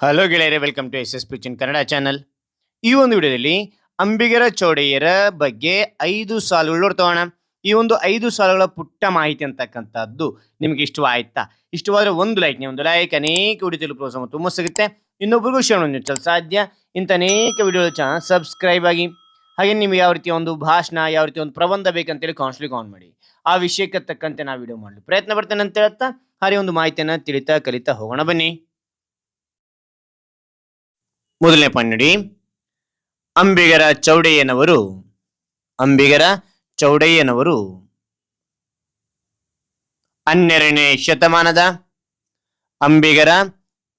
Hello ಗೆಳೆಯರೇ welcome to S S ಪಿಚಿನ್ Kannada channel ಈ ಒಂದು ವಿಡಿಯೋದಲ್ಲಿ ಅಂಬಿಗರ ಚೌಡೆಯರ ಬಗ್ಗೆ ಐದು ಸಾಲುಗಳು ನೋಡ್ತೋಣ ಈ ಒಂದು ಐದು ಸಾಲುಗಳ ಪುಟ್ಟ ಮಾಹಿತಿ ಅಂತಕ್ಕಂಥದ್ದು ನಿಮ್ಗೆ ಇಷ್ಟವಾಯ್ತಾ? ಇಷ್ಟವಾದ್ರೆ ಒಂದು ಲೈಕ್ ಒಂದು ಲೈಕ್ ಅನೇಕ ವಿಡಿಯೋ ಪ್ರೋತ್ಸಾಹ ತುಂಬ ಸಿಗುತ್ತೆ. ಇನ್ನೊಬ್ಬರಿಗೂ ಶೇರ್ ಸಾಧ್ಯ. ಇಂಥ ಅನೇಕ ವಿಡಿಯೋ ಚಾನಲ್ ಸಬ್ಸ್ಕ್ರೈಬ್ ಆಗಿ. ಹಾಗೆ ನಿಮ್ಗೆ ಯಾವ ರೀತಿಯ ಒಂದು ಭಾಷಣ, ಯಾವ ರೀತಿ ಒಂದು ಪ್ರಬಂಧ ಬೇಕಂತೇಳಿ ಕಾನ್ಸ್ಲಿಕ್ ಆನ್ ಮಾಡಿ. ಆ ವಿಷಯಕ್ಕೆ ತಕ್ಕಂತೆ ನಾವು ವಿಡಿಯೋ ಮಾಡಲು ಪ್ರಯತ್ನ ಪಡ್ತೇನೆ ಅಂತ ಹೇಳ್ತಾ, ಹಾಗೆ ಒಂದು ಮಾಹಿತಿಯನ್ನು ತಿಳಿತಾ ಕಲಿತಾ ಹೋಗೋಣ ಬನ್ನಿ. ಮೊದಲನೇ ಪಾಯಿಂಟ್ ನೋಡಿ ಅಂಬಿಗರ ಚೌಡಯ್ಯನವರು. ಅಂಬಿಗರ ಚೌಡಯ್ಯನವರು. ಹನ್ನೆರಡನೇ ಶತಮಾನದ. ಅಂಬಿಗರ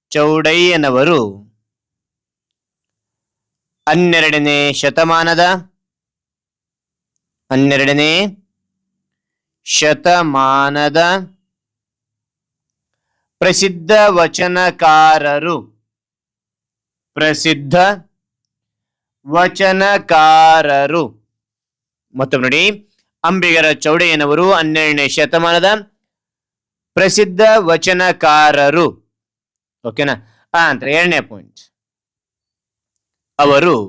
ಚೌಡಯ್ಯನವರು. ಹನ್ನೆರಡನೇ ಶತಮಾನದ. ಹನ್ನೆರಡನೇ ಶತಮಾನದ. ಪ್ರಸಿದ್ಧ ವಚನಕಾರರು. ಪ್ರಸಿದ್ಧ ವಚನಕಾರರು. ಮತ್ತೊಮ್ಮೆ ನೋಡಿ, ಅಂಬಿಗರ ಚೌಡಯ್ಯನವರು ಹನ್ನೆರಡನೇ ಶತಮಾನದ ಪ್ರಸಿದ್ಧ ವಚನಕಾರರು. ಓಕೆನಾ ಆ, ಅಂತ ಎರಡನೇ ಪಾಯಿಂಟ್ ಅವರು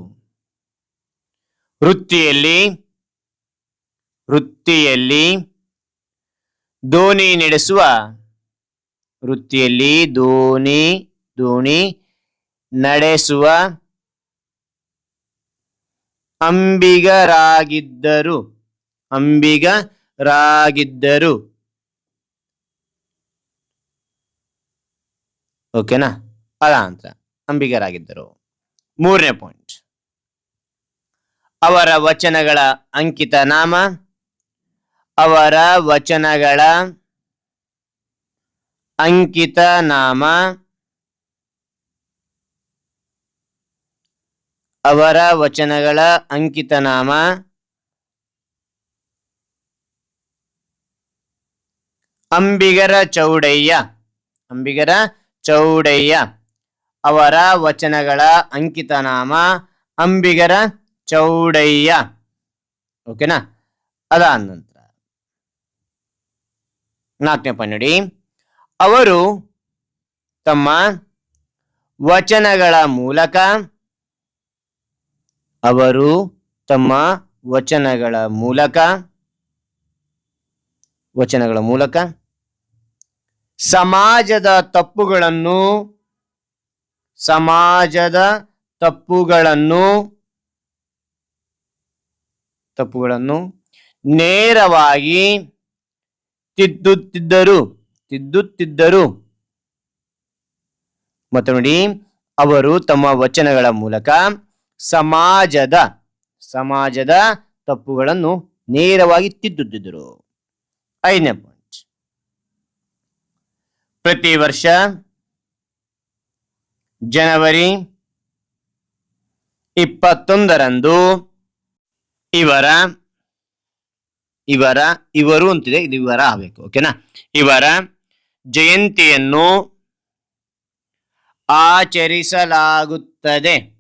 ವೃತ್ತಿಯಲ್ಲಿ ವೃತ್ತಿಯಲ್ಲಿ ದೋಣಿ ನಡೆಸುವ, ವೃತ್ತಿಯಲ್ಲಿ ದೋಣಿ ದೋಣಿ ನಡೆಸುವ ಅಂಬಿಗರಾಗಿದ್ದರು. ಅಂಬಿಗರಾಗಿದ್ದರು. ಓಕೆನಾ ಅದ ಅಂತ. ಅಂಬಿಗರಾಗಿದ್ದರು. ಮೂರನೇ ಪಾಯಿಂಟ್ ಅವರ ವಚನಗಳ ಅಂಕಿತ ನಾಮ, ಅವರ ವಚನಗಳ ಅಂಕಿತ ನಾಮ ಅವರ ವಚನಗಳ ಅಂಕಿತ ನಾಮ ಅಂಬಿಗರ ಚೌಡಯ್ಯ. ಅಂಬಿಗರ ಚೌಡಯ್ಯ. ಅವರ ವಚನಗಳ ಅಂಕಿತ ನಾಮ ಅಂಬಿಗರ ಚೌಡಯ್ಯ. ಓಕೆನಾ? ಅದಾದ ನಂತರ ನಾಲ್ಕನೇ ಪನ್ನಡಿ ನೋಡಿ. ಅವರು ತಮ್ಮ ವಚನಗಳ ಮೂಲಕ ಅವರು ತಮ್ಮ ವಚನಗಳ ಮೂಲಕ ವಚನಗಳ ಮೂಲಕ ಸಮಾಜದ ತಪ್ಪುಗಳನ್ನು ಸಮಾಜದ ತಪ್ಪುಗಳನ್ನು ತಪ್ಪುಗಳನ್ನು ನೇರವಾಗಿ ತಿದ್ದುತ್ತಿದ್ದರು ತಿದ್ದುತ್ತಿದ್ದರು. ಮತ್ತು ನೋಡಿ, ಅವರು ತಮ್ಮ ವಚನಗಳ ಮೂಲಕ ಸಮಾಜದ ಸಮಾಜದ ತಪ್ಪುಗಳನ್ನು ನೇರವಾಗಿ ತಿದ್ದುತ್ತಿದ್ದರು. ಐದನೇ ಪಾಯಿಂಟ್ ಪ್ರತಿ ವರ್ಷ ಜನವರಿ ಇಪ್ಪತ್ತೊಂದರಂದು ಇವರ ಇವರ, ಇವರು ಅಂತಿದೆ, ಇದು ಇವರ ಆಗಬೇಕು ಓಕೆನಾ ಇವರ ಜಯಂತಿಯನ್ನು ಆಚರಿಸಲಾಗುತ್ತದೆ.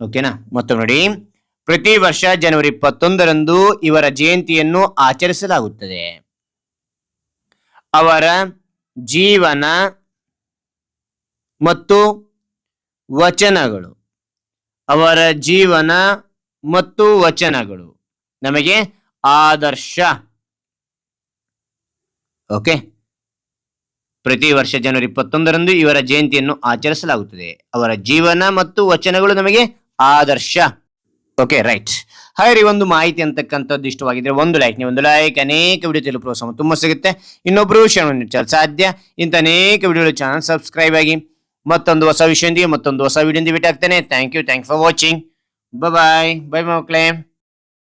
ಓಕೆನಾ ಮತ್ತೊಮ್ಮೆ ನೋಡಿ. ಪ್ರತಿ ವರ್ಷ ಜನವರಿ ಇಪ್ಪತ್ತೊಂದರಂದು ಇವರ ಜಯಂತಿಯನ್ನು ಆಚರಿಸಲಾಗುತ್ತದೆ. ಅವರ ಜೀವನ ಮತ್ತು ವಚನಗಳು. ಅವರ ಜೀವನ ಮತ್ತು ವಚನಗಳು. ನಮಗೆ ಆದರ್ಶ. ಓಕೆ ಪ್ರತಿ ವರ್ಷ ಜನವರಿ ಇಪ್ಪತ್ತೊಂದರಂದು ಇವರ ಜಯಂತಿಯನ್ನು ಆಚರಿಸಲಾಗುತ್ತದೆ. ಅವರ ಜೀವನ ಮತ್ತು ವಚನಗಳು ನಮಗೆ ಆದರ್ಶ. ಓಕೆ ರೈಟ್ ಹಾಗೆ ಒಂದು ಮಾಹಿತಿ ಅಂತಕ್ಕಂಥದ್ದು ಇಷ್ಟವಾಗಿದ್ರೆ ಒಂದು ಲೈಕ್ ನೀವು ಒಂದು ಲೈಕ್ ಅನೇಕ ವಿಡಿಯೋ ತಿಳಿದು ಪ್ರೋತ್ಸಾಹ ತುಂಬ ಸಿಗುತ್ತೆ. ಇನ್ನೊಬ್ಬರು ಮಾಡಿ ಸಾಧ್ಯ. ಇಂಥ ಅನೇಕ ವಿಡಿಯೋ ಚಾನಲ್ ಸಬ್ಸ್ಕ್ರೈಬ್ ಆಗಿ ಮತ್ತೊಂದು ಹೊಸ ವಿಷಯದಿಂದ ಮತ್ತೊಂದು ಹೊಸ ವಿಡಿಯೋದಿಂದ ಭೇಟಿ ಆಗ್ತೇನೆ thank you thank for watching bye bye ಮಕ್ಕಳೇ.